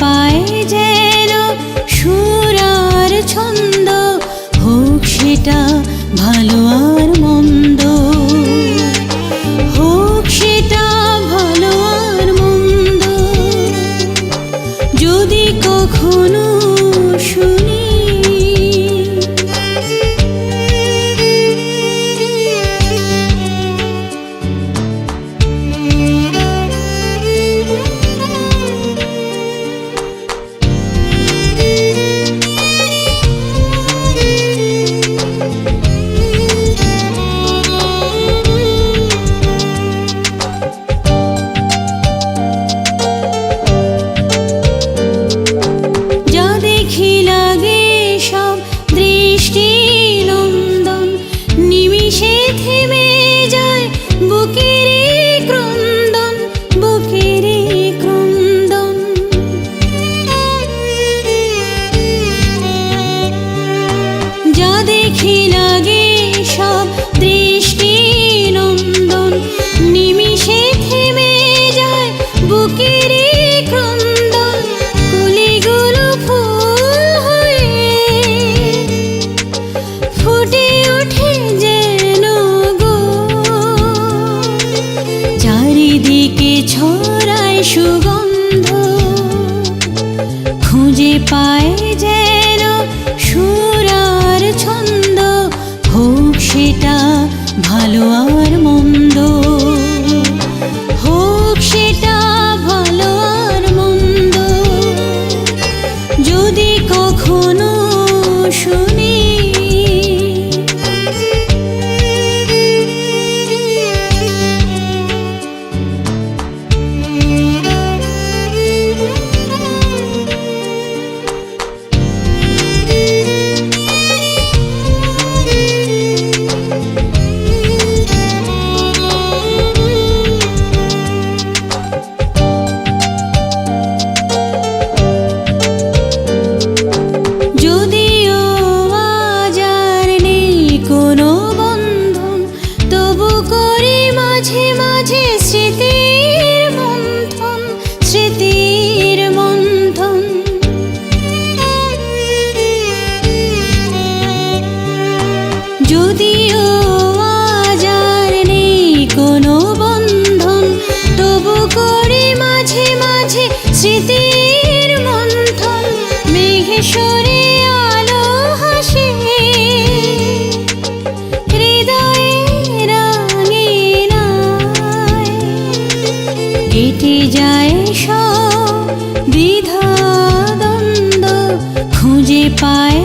পায় যেন সুর আর ছন্দ, হোক সেটা ভালো আর মন্দ। হোক সেটা ভালো আর মন্দ। যদি কখনো শুনি যা দেখি লাগে সব নিমিষে থেমে যায় বুকের ক্রন্দন। কুলিগুলো ফুল হয়ে ফুটে ওঠে যেন চারিদিকে ছড়ায় সুগন্ধ, খুঁজে পায় যেন ভালো আর মন্দ। হোক সেটা ভালো আর মন্দ। যদি কখনো শুনি স্মৃতির মন্থন মেঘে যায় সব দ্বিধা দ্বন্দ্ব খুঁজে পায়